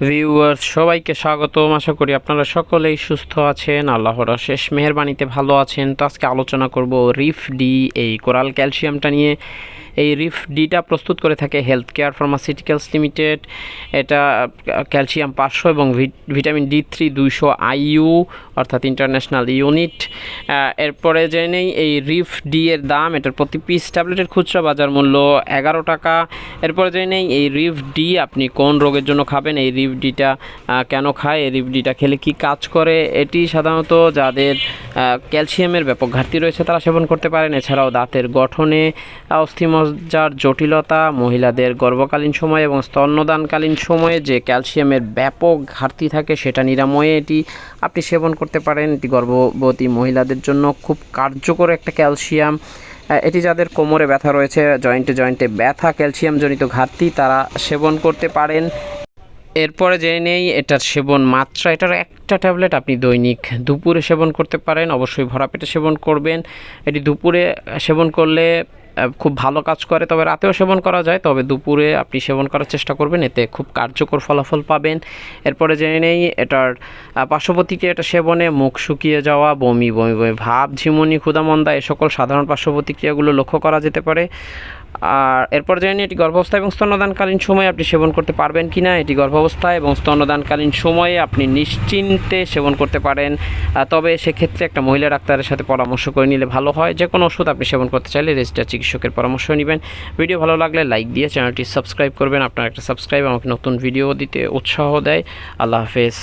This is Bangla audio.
ভিউয়ার্স সবাইকে স্বাগতম। আশা করি আপনারা সকলেই সুস্থ আছেন। আল্লাহর শেষ মেহরবানিতে ভালো আছেন। তো আজকে আলোচনা করব রিফ ডি এই কোরাল ক্যালসিয়ামটা নিয়ে। এই রিফ ডিটা প্রস্তুত করে থাকে হেলথ কেয়ার ফার্মাসিউটিক্যালস লিমিটেড এটা ক্যালসিয়াম পাঁচশো এবং ভিট- ভিটামিন ডি থ্রি দুইশো আইইউ অর্থাৎ ইন্টারন্যাশনাল ইউনিট এরপরে জেনেই এই রিফ ডি এর দাম, এটার প্রতি পিস ট্যাবলেটের খুচরা বাজার মূল্য এগারো টাকা। এরপরে জেনেই এই রিফ ডি আপনি কোন রোগের জন্য খাবেন? এই রিফ ডিটা আহ, কেন খায় এই রিবডিটা খেলে কি কাজ করে? এটি সাধারণত যাদের ক্যালসিয়ামের ব্যাপক ঘাটতি রয়েছে তারা সেবন করতে পারেন। এছাড়াও দাঁতের গঠনে অস্থিমজ্জার জটিলতা মহিলাদের গর্ভকালীন সময় এবং স্তন্যদানকালীন সময়ে যে ক্যালসিয়ামের ব্যাপক ঘাটতি থাকে সেটা নিরাময়ে এটি আপনি সেবন করতে পারেন। এটি গর্ভবতী মহিলাদের জন্য খুব কার্যকর একটা ক্যালসিয়াম। এটি যাদের কোমরে ব্যথা রয়েছে জয়েন্টে জয়েন্টে ব্যথা ক্যালসিয়ামজনিত ঘাটতি তারা সেবন করতে পারেন। এরপরে জেনে নেই এটার সেবন মাত্রা, এটার একটা ট্যাবলেট আপনি দৈনিক দুপুরে সেবন করতে পারেন, অবশ্যই ভরা পেটে সেবন করবেন। এটি দুপুরে সেবন করলে খুব ভালো কাজ করে তবে রাতেও সেবন করা যায় তবে দুপুরে আপনি সেবন করার চেষ্টা করবেন এতে খুব কার্যকর ফলাফল পাবেন। এরপরে জেনে নেই এটার আহ, পার্শ্বপ্রতিকে এটা সেবনে মুখ শুকিয়ে যাওয়া বমি বমি বমি ভাব ঝিমুনি ক্ষুদামন্দা এ সকল সাধারণ পার্শ্বপ্রতিক্রিয়াগুলো লক্ষ্য করা যেতে পারে। আর এরপর জেনে এটি গর্ভাবস্থা এবং স্তন্যদানকালীন সময়ে আপনি সেবন করতে পারবেন কি না এটি গর্ভাবস্থা এবং স্তন্যদানকালীন সময়ে আপনি নিশ্চিন্তে সেবন করতে পারেন। তবে সেক্ষেত্রে একটা মহিলা ডাক্তারের সাথে পরামর্শ করে নিলে ভালো হয় যে কোনো ওষুধ আপনি সেবন করতে চাইলে রেজিস্টার চিকিৎসকের পরামর্শ নেবেন। ভিডিও ভালো লাগলে লাইক দিয়ে চ্যানেলটি সাবস্ক্রাইব করবেন। আপনার একটা সাবস্ক্রাইব আমাকে নতুন ভিডিও দিতে উৎসাহ দেয়। আল্লাহ হাফেজ।